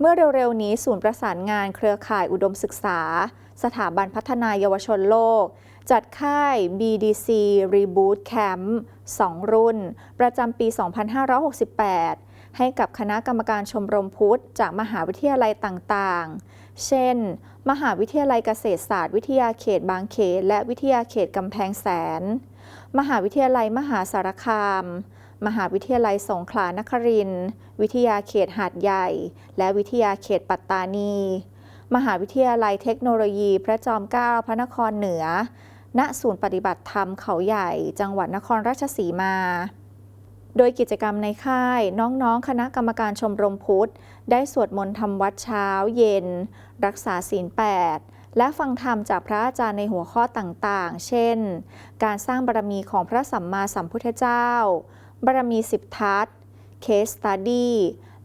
เมื่อเร็วๆ นี้ศูนย์ประสานงานเครือข่ายอุดมศึกษา สถาบันพัฒนายาวชนโลก จัดค่าย BDC Reboot Camp 2 รุ่น ประจำปี 2568 ให้กับคณะกรรมการชมรมพุทธ จากมหาวิทยาลัยต่างๆ เช่น มหาวิทยาลัยเกษตรศาสตร์ วิทยาเขตบางเขตและวิทยาเขตกำแพงแสน มหาวิทยาลัยมหาสารคาม มหาวิทยาลัยสงขลานครินทร์วิทยาเขตหาดใหญ่ และวิทยาเขตปัตตานี มหาวิทยาลัยเทคโนโลยีพระจอมเกล้าพระนครเหนือ ณ ศูนย์ปฏิบัติธรรมเขาใหญ่ จังหวัดนครราชสีมา โดยกิจกรรมในค่ายน้องๆ คณะกรรมการชมรมพุทธ ได้สวดมนต์ทำวัดเช้าเย็น รักษาศีลแปดและฟังธรรมจากพระอาจารย์ในหัวข้อต่างๆ เช่น การสร้างบารมีของพระสัมมาสัมพุทธเจ้า บารมีสิบทัศเคสตัดดี้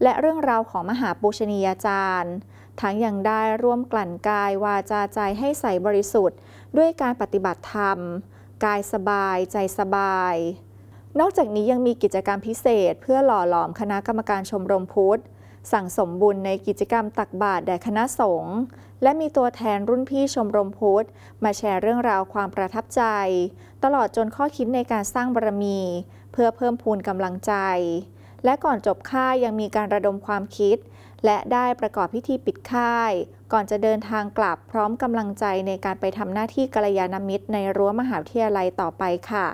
และเรื่องราวของมหาปูชนียาจารย์ ทั้งยังได้ร่วมกลั่นกายวาจาใจให้ใสบริสุทธิ์ ด้วยการปฏิบัติธรรม กายสบายใจสบาย นอกจากนี้ยังมีกิจกรรมพิเศษเพื่อหล่อหลอมคณะกรรมการชมรมพุทธ สั่งสมบุญในกิจกรรมตักบาตรแด่คณะสงฆ์และมีตัวแทนรุ่นพี่ชมรมพุทธ มาแชร์เรื่องราวความประทับใจ ตลอดจนข้อคิดในการสร้างบารมี เพื่อเพิ่มพูนกำลังใจ และก่อนจบค่ายยังมีการระดมความคิด และได้ประกอบพิธีปิดค่าย ก่อนจะเดินทางกลับพร้อมกำลังใจในการไปทำหน้าที่กัลยาณมิตรในรั้วมหาวิทยาลัยต่อไปค่ะ